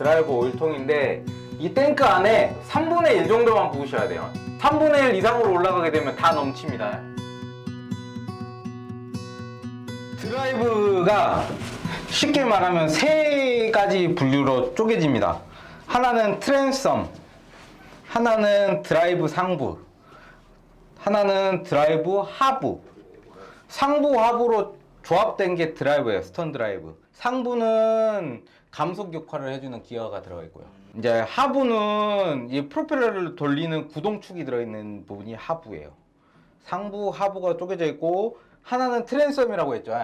드라이브 오일통인데 이 탱크 안에 3분의 1 정도만 부으셔야 돼요. 3분의 1 이상으로 올라가게 되면 다 넘칩니다. 드라이브가 쉽게 말하면 세 가지 분류로 쪼개집니다. 하나는 트랜섬, 하나는 드라이브 상부, 하나는 드라이브 하부. 상부 하부로 조합된 게 드라이브예요. 스턴 드라이브. 상부는 감속 역할을 해주는 기어가 들어가 있고요. 이제 하부는 이 프로펠러를 돌리는 구동축이 들어있는 부분이 하부예요. 상부, 하부가 쪼개져 있고 하나는 트랜섬이라고 했죠.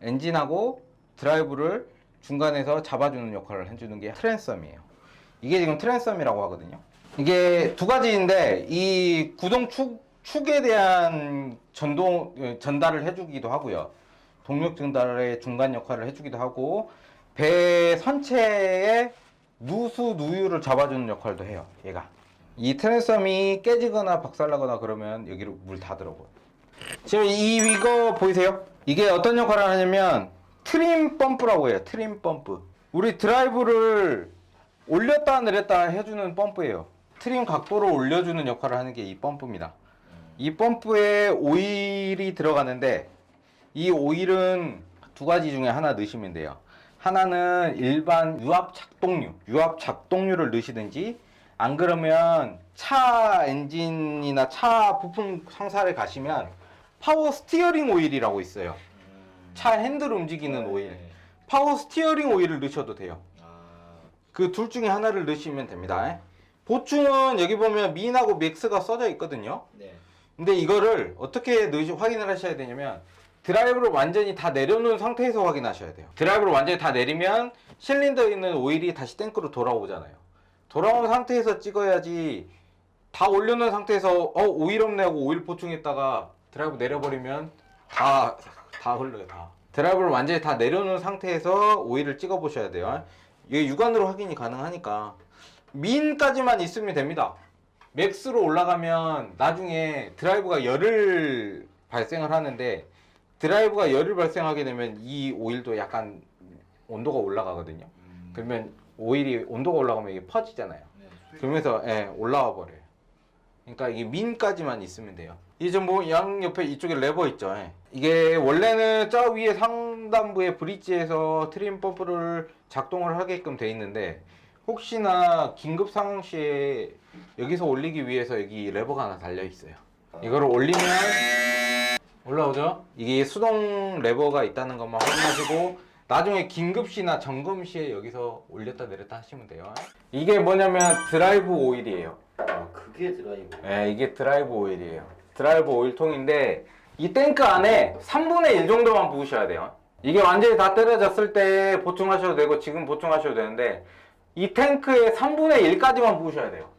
엔진하고 드라이브를 중간에서 잡아주는 역할을 해주는 게 트랜섬이에요. 이게 지금 트랜섬이라고 하거든요. 이게 두 가지인데 이 구동축 축에 대한 전동 어, 전달을 해주기도 하고요. 동력 전달의 중간 역할을 해주기도 하고 배 선체의 누수 누유를 잡아주는 역할도 해요. 얘가 이 트랜섬이 깨지거나 박살나거나 그러면 여기로 물 다 들어오고 지금 이 이거 보이세요? 이게 어떤 역할을 하냐면 트림 펌프라고 해요. 트림 펌프. 우리 드라이브를 올렸다 내렸다 해주는 펌프예요. 트림 각도를 올려주는 역할을 하는 게 이 펌프입니다. 이 펌프에 오일이 들어가는데 이 오일은 두 가지 중에 하나 넣으시면 돼요. 하나는 일반 유압 작동류, 유압 작동류를 넣으시든지 안 그러면 차 엔진이나 차 부품 상사를 가시면 파워 스티어링 오일이라고 있어요. 차 핸들 움직이는 오일. 파워 스티어링 오일을 넣으셔도 돼요. 그 둘 중에 하나를 넣으시면 됩니다. 보충은 여기 보면 민하고 맥스가 써져 있거든요. 네. 근데 이거를 어떻게 넣으시 확인을 하셔야 되냐면 드라이브를 완전히 다 내려놓은 상태에서 확인하셔야 돼요. 드라이브를 완전히 다 내리면 실린더에 있는 오일이 다시 탱크로 돌아오잖아요. 돌아온 상태에서 찍어야지 다 올려놓은 상태에서 어 오일 없네 하고 오일 보충했다가 드라이브 내려버리면 다 다 흘러요 다. 드라이브를 완전히 다 내려놓은 상태에서 오일을 찍어 보셔야 돼요. 이게 육안으로 확인이 가능하니까 민까지만 있으면 됩니다. 맥스로 올라가면 나중에 드라이브가 열을 발생을 하는데 드라이브가 열을 발생하게 되면 이 오일도 약간 온도가 올라가거든요. 그러면 오일이 온도가 올라가면 이게 퍼지잖아요. 그러면서 예, 올라와 버려요. 그러니까 이게 민까지만 있으면 돼요. 이제 뭐 양 옆에 이쪽에 레버 있죠. 예. 이게 원래는 저 위에 상단부의 브릿지에서 트림 펌프를 작동을 하게끔 돼 있는데 혹시나 긴급 상황 시에 여기서 올리기 위해서 여기 레버가 하나 달려 있어요. 이거를 올리면 올라오죠? 이게 수동 레버가 있다는 것만 확인하시고 나중에 긴급 시나 점검 시에 여기서 올렸다 내렸다 하시면 돼요. 이게 뭐냐면 드라이브 오일이에요. 아 그게 드라이브. 네, 이게 드라이브 오일이에요. 드라이브 오일통인데 이 탱크 안에 3분의 1 정도만 부으셔야 돼요. 이게 완전히 다 떨어졌을 때 보충하셔도 되고 지금 보충하셔도 되는데 이 탱크의 3분의 1까지만 부으셔야 돼요.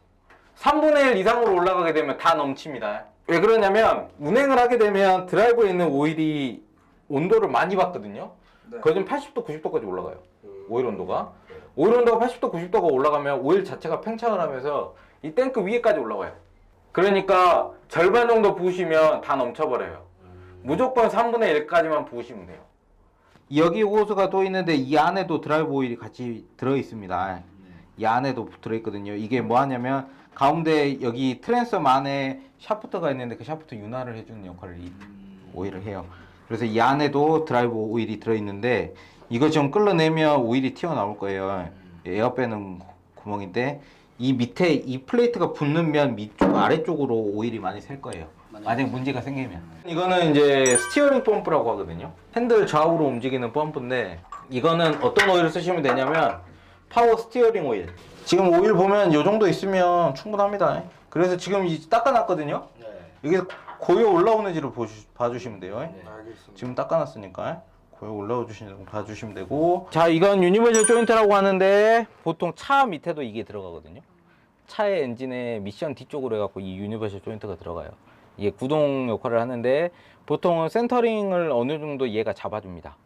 3분의 1 이상으로 올라가게 되면 다 넘칩니다. 왜 그러냐면 운행을 하게 되면 드라이브에 있는 오일이 온도를 많이 받거든요. 네. 거의 80도, 90도까지 올라가요. 음. 오일 온도가. 네. 오일 온도가 80도, 90도가 올라가면 오일 자체가 팽창을 하면서 이 탱크 위에까지 올라가요. 그러니까 절반 정도 부으시면 다 넘쳐버려요. 무조건 3분의 1까지만 부으시면 돼요. 여기 호스가 또 있는데 이 안에도 드라이브 오일이 같이 들어 있습니다. 이 안에도 들어 있거든요. 이게 뭐 하냐면 가운데 여기 트랜섬 안에 샤프트가 있는데 그 샤프트 윤활을 해주는 역할을 이 오일을 해요. 그래서 이 안에도 드라이브 오일이 들어 있는데 이거 좀 끌어내면 오일이 튀어나올 거예요. 에어 빼는 구멍인데 이 밑에 이 플레이트가 붙는 면 밑쪽 아래쪽으로 오일이 많이 셀 거예요. 만약 문제가 생기면. 이거는 이제 스티어링 펌프라고 하거든요. 핸들 좌우로 움직이는 펌프인데 이거는 어떤 오일을 쓰시면 되냐면 파워 스티어링 오일. 지금 오일 보면 이 정도 있으면 충분합니다. 그래서 지금 이 닦아놨거든요. 네. 여기 고여 올라오는지를 보시, 봐주시면 돼요. 네. 알겠습니다. 지금 닦아놨으니까 고여 올라와 주시는 거 봐주시면 되고 자 이건 유니버셜 조인트라고 하는데 보통 차 밑에도 이게 들어가거든요 차의 엔진의 미션 뒤쪽으로 해갖고 이 유니버셜 조인트가 들어가요 이게 구동 역할을 하는데 보통은 센터링을 어느 정도 얘가 잡아줍니다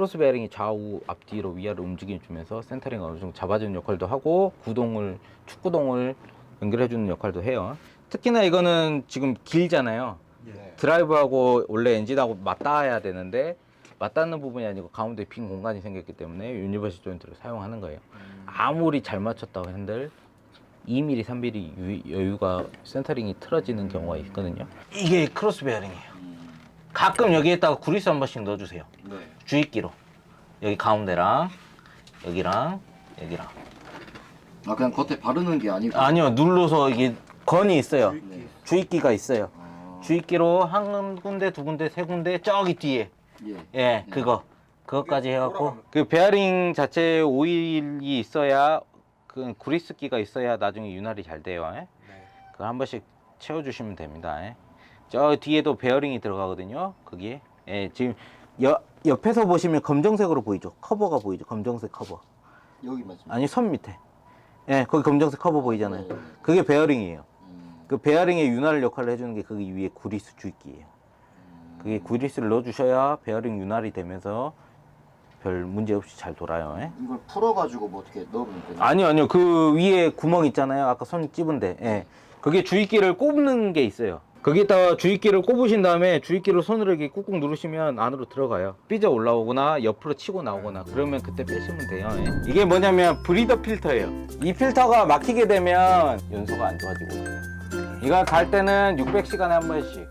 크로스 베어링이 좌우 앞뒤로 위아래 움직여주면서 센터링을 어느 정도 잡아주는 역할도 하고 구동을 축구동을 연결해 주는 역할도 해요 특히나 이거는 지금 길잖아요 네. 드라이브하고 원래 엔진하고 맞닿아야 되는데 맞닿는 부분이 아니고 가운데 빈 공간이 생겼기 때문에 유니버셜 조인트를 사용하는 거예요. 아무리 잘 맞췄다고 한들 2mm, 3mm 유- 여유가 센터링이 틀어지는 경우가 있거든요. 이게 크로스 베어링이에요. 가끔 여기에다가 구리스 한 번씩 넣어주세요. 네. 주입기로 여기 가운데랑 여기랑 여기랑 아 그냥 겉에 바르는 게 아니고. 아니요 눌러서 이게 건이 있어요. 네. 주입기가 있어요. 아, 주입기로 한 군데, 두 군데, 세 군데 저기 뒤에 예. 예 그거 그것까지 해갖고 그 베어링 자체에 오일이 있어야 그 구리스기가 있어야 나중에 윤활이 잘 돼요. 예? 그거 한 번씩 채워주시면 됩니다. 예? 저 뒤에도 베어링이 들어가거든요. 거기에 예, 지금 여, 옆에서 보시면 검정색으로 보이죠. 커버가 보이죠. 검정색 커버. 여기 맞습니다. 아니 선 밑에. 예, 거기 검정색 커버 보이잖아요. 네. 그게 베어링이에요. 음, 그 베어링의 윤활 역할을 해주는 게 거기 위에 구리스 주입기예요. 그게 구리스를 넣어주셔야 베어링 윤활이 되면서 별 문제 없이 잘 돌아요. 예? 이걸 풀어가지고 뭐 어떻게 넣으면 되나? 아니요, 아니요. 그 위에 구멍 있잖아요. 아까 손 찝은데. 예. 그게 주입기를 꼽는 게 있어요. 거기다가 주입기를 꼽으신 다음에 주입기로 손으로 이렇게 꾹꾹 누르시면 안으로 들어가요. 삐져 올라오거나 옆으로 치고 나오거나 그러면 그때 빼시면 돼요. 예. 이게 뭐냐면 브리더 필터예요. 이 필터가 막히게 되면 연소가 안 좋아지고 이거 갈 때는 600시간에 한 번씩